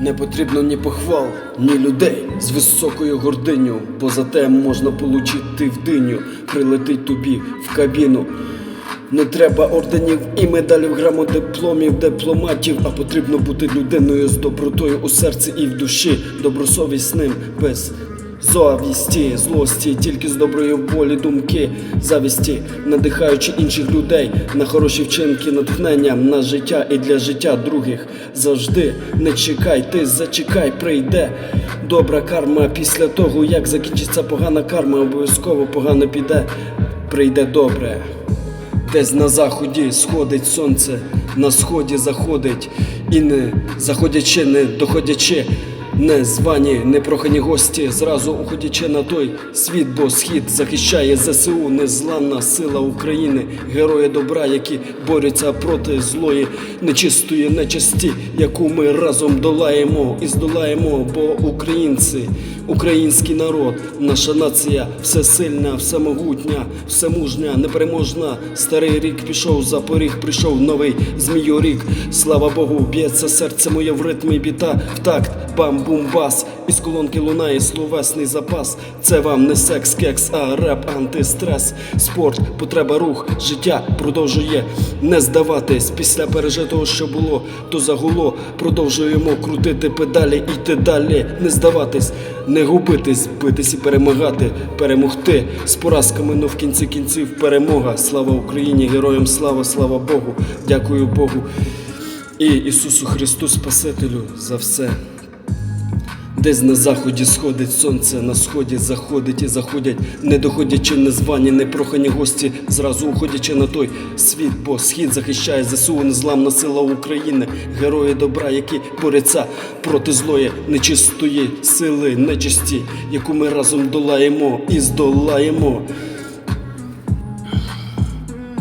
Не потрібно ні похвал, ні людей з високою гординю, бо за те можна получити в диню, прилетить тобі в кабіну. Не треба орденів і медалів, грамот, дипломів, дипломатів, а потрібно бути людиною з добротою у серці і в душі, добросовісним, без завісті, злості, тільки з доброї волі, думки, завісті, надихаючи інших людей на хороші вчинки, натхнення на життя і для життя других. Завжди не чекай, ти зачекай, прийде. Добра карма після того, як закінчиться погана карма, обов'язково погано піде, прийде добре. Десь на заході сходить сонце, на сході заходить, і не заходячи, не доходячи, не звані, не гості, зразу уходячи на той світ, бо схід захищає ЗСУ, незламна сила України, герої добра, які борються проти злої, нечистої нечисті, яку ми разом долаємо і здолаємо, бо українці, український народ, наша нація всесильна, всемогутня, всемужня, непереможна. Старий рік пішов, запоріг, прийшов новий змійорік. Слава Богу, б'ється серце моє в ритмі біта, в такт, бам-бум-бас. Із колонки лунає словесний запас. Це вам не секс, кекс, а реп, антистрес. Спорт, потреба рух, життя продовжує не здаватись. Після пережитого, що було, то загуло. Продовжуємо крутити педалі, йти далі, не здаватись, не губитись, битись і перемагати, перемогти з поразками, но в кінці кінців перемога. Слава Україні, героям слава, слава Богу. Дякую Богу і Ісусу Христу Спасителю за все. Десь на заході сходить сонце, на сході заходить і заходять, не доходячи незвані, непрохані гості, зразу уходячи на той світ, бо схід захищає ЗСУ, незламна сила України, герої добра, які борються проти злої, нечистої сили, нечисті, яку ми разом долаємо і здолаємо.